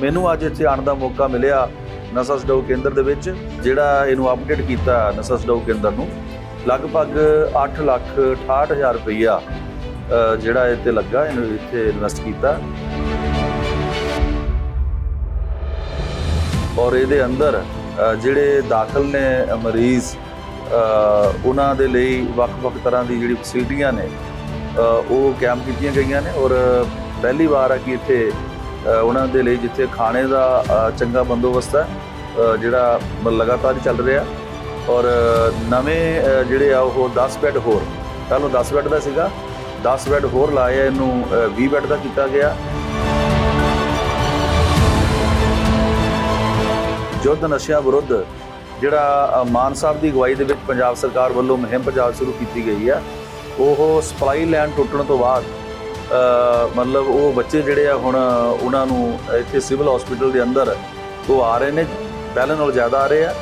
ਮੈਨੂੰ ਅੱਜ ਇੱਥੇ ਆਉਣ ਦਾ ਮੌਕਾ ਮਿਲਿਆ ਨਸ਼ਾ ਛਡਾਊ ਕੇਂਦਰ ਦੇ ਵਿੱਚ, ਜਿਹੜਾ ਇਹਨੂੰ ਅਪਡੇਟ ਕੀਤਾ ਨਸ਼ਾ ਛਡਾਊ ਕੇਂਦਰ ਨੂੰ। ਲਗਭਗ 8 ਲੱਖ 68 ਹਜ਼ਾਰ ਰੁਪਈਆ ਜਿਹੜਾ ਇੱਥੇ ਲੱਗਾ, ਇਹਨੂੰ ਇੱਥੇ ਇਨਵੈਸਟ ਕੀਤਾ। ਔਰ ਇਹਦੇ ਅੰਦਰ ਜਿਹੜੇ ਦਾਖਲ ਨੇ ਮਰੀਜ਼ ਉਹਨਾਂ ਦੇ ਲਈ ਵੱਖ-ਵੱਖ ਤਰ੍ਹਾਂ ਦੀ ਜਿਹੜੀ ਫੈਸਿਲਿਟੀਆਂ ਨੇ ਉਹ ਕੈਂਪ ਕੀਤੀਆਂ ਗਈਆਂ ਨੇ। ਔਰ ਪਹਿਲੀ ਵਾਰ ਹੈ ਕਿ ਇੱਥੇ ਉਹਨਾਂ ਦੇ ਲਈ ਜਿੱਥੇ ਖਾਣੇ ਦਾ ਚੰਗਾ ਬੰਦੋਬਸਤ ਹੈ ਜਿਹੜਾ ਲਗਾਤਾਰ ਚੱਲ ਰਿਹਾ। ਔਰ ਨਵੇਂ ਜਿਹੜੇ ਆ ਉਹ 10 ਬੈੱਡ ਹੋਰ। ਪਹਿਲਾਂ 10 ਬੈੱਡ ਦਾ ਸੀਗਾ। 10 ਬੈੱਡ ਹੋਰ ਲਾਏ ਇਹਨੂੰ ਅ, 20 ਬੈੱਡ ਦਾ ਕੀਤਾ ਗਿਆ। ਯੁੱਧ ਨਸ਼ਿਆਂ ਵਿਰੁੱਧ ਜਿਹੜਾ ਮਾਨ ਸਾਹਿਬ ਦੀ ਅਗਵਾਈ ਦੇ ਵਿੱਚ ਪੰਜਾਬ ਸਰਕਾਰ ਵੱਲੋਂ ਮੁਹਿੰਮ ਪੰਜਾਬ ਸ਼ੁਰੂ ਕੀਤੀ ਗਈ ਆ। ਉਹ ਸਪਲਾਈ ਲਾਈਨ ਟੁੱਟਣ ਤੋਂ ਬਾਅਦ ਮਤਲਬ ਉਹ ਬੱਚੇ ਜਿਹੜੇ ਆ ਹੁਣ ਉਹਨਾਂ ਨੂੰ ਇੱਥੇ ਸਿਵਲ ਹਸਪੀਟਲ ਦੇ ਅੰਦਰ ਉਹ ਆ ਰਹੇ ਨੇ, ਪਹਿਲਾਂ ਨਾਲੋਂ ਜ਼ਿਆਦਾ ਆ ਰਹੇ ਆ।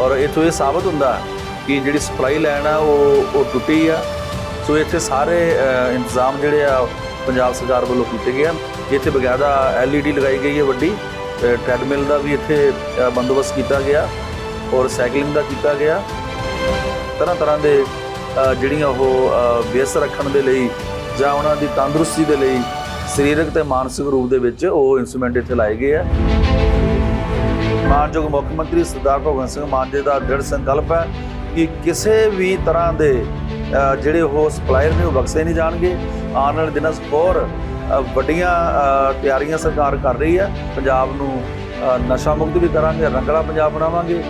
ਔਰ ਇਥੋਂ ਇਹ ਸਾਬਤ ਹੁੰਦਾ ਕਿ ਜਿਹੜੀ ਸਪਲਾਈ ਲਾਈਨ ਆ, ਉਹ ਉਹ ਟੁੱਟੀ ਆ। ਸੋ ਇੱਥੇ ਸਾਰੇ ਇੰਤਜ਼ਾਮ ਜਿਹੜੇ ਆ, ਪੰਜਾਬ ਸਰਕਾਰ ਵੱਲੋਂ ਕੀਤੇ ਗਏ ਹਨ। ਇੱਥੇ ਬਕਾਇਦਾ ਐਲਈਡੀ ਲਗਾਈ ਗਈ ਹੈ ਵੱਡੀ ਟ੍ਰੈਡਮਿਲ ਦਾ ਵੀ ਇੱਥੇ ਬੰਦੋਬਸਤ ਕੀਤਾ ਗਿਆ ਔਰ ਸਾਈਕਲਿੰਗ ਦਾ ਕੀਤਾ ਗਿਆ। ਤਰ੍ਹਾਂ ਤਰ੍ਹਾਂ ਦੇ ਜਿਹੜੀਆਂ ਉਹ ਅ, ਵਿਅਸਤ ਰੱਖਣ ਦੇ ਲਈ ਜਾਂ ਉਹਨਾਂ ਦੀ ਤੰਦਰੁਸਤੀ ਦੇ ਲਈ ਸਰੀਰਕ ਤੇ ਮਾਨਸਿਕ ਰੂਪ ਦੇ ਵਿੱਚ ਉਹ ਇਨਸਟਰੂਮੈਂਟ ਇੱਥੇ ਲਾਏ ਗਏ ਆ। ਮਾਨਯੋਗ ਮੁੱਖ ਮੰਤਰੀ ਸਰਦਾਰ ਭਗਵੰਤ ਸਿੰਘ ਮਾਨ ਜੀ ਦਾ ਦ੍ਰਿੜ ਸੰਕਲਪ ਹੈ ਕਿ ਕਿਸੇ ਵੀ ਤਰ੍ਹਾਂ ਦੇ ਜਿਹੜੇ ਉਹ ਸਪਲਾਇਰ ਨੇ ਉਹ ਬਖਸ਼ੇ ਨਹੀਂ ਜਾਣਗੇ। ਆਉਣ ਵਾਲੇ ਦਿਨਾਂ 'ਚ ਹੋਰ ਵੱਡੀਆਂ ਤਿਆਰੀਆਂ ਸਰਕਾਰ ਕਰ ਰਹੀ ਹੈ। ਪੰਜਾਬ ਨੂੰ ਨਸ਼ਾ ਮੁਕਤ ਵੀ ਕਰਾਂਗੇ ਰੰਗਲਾ ਪੰਜਾਬ ਬਣਾਵਾਂਗੇ।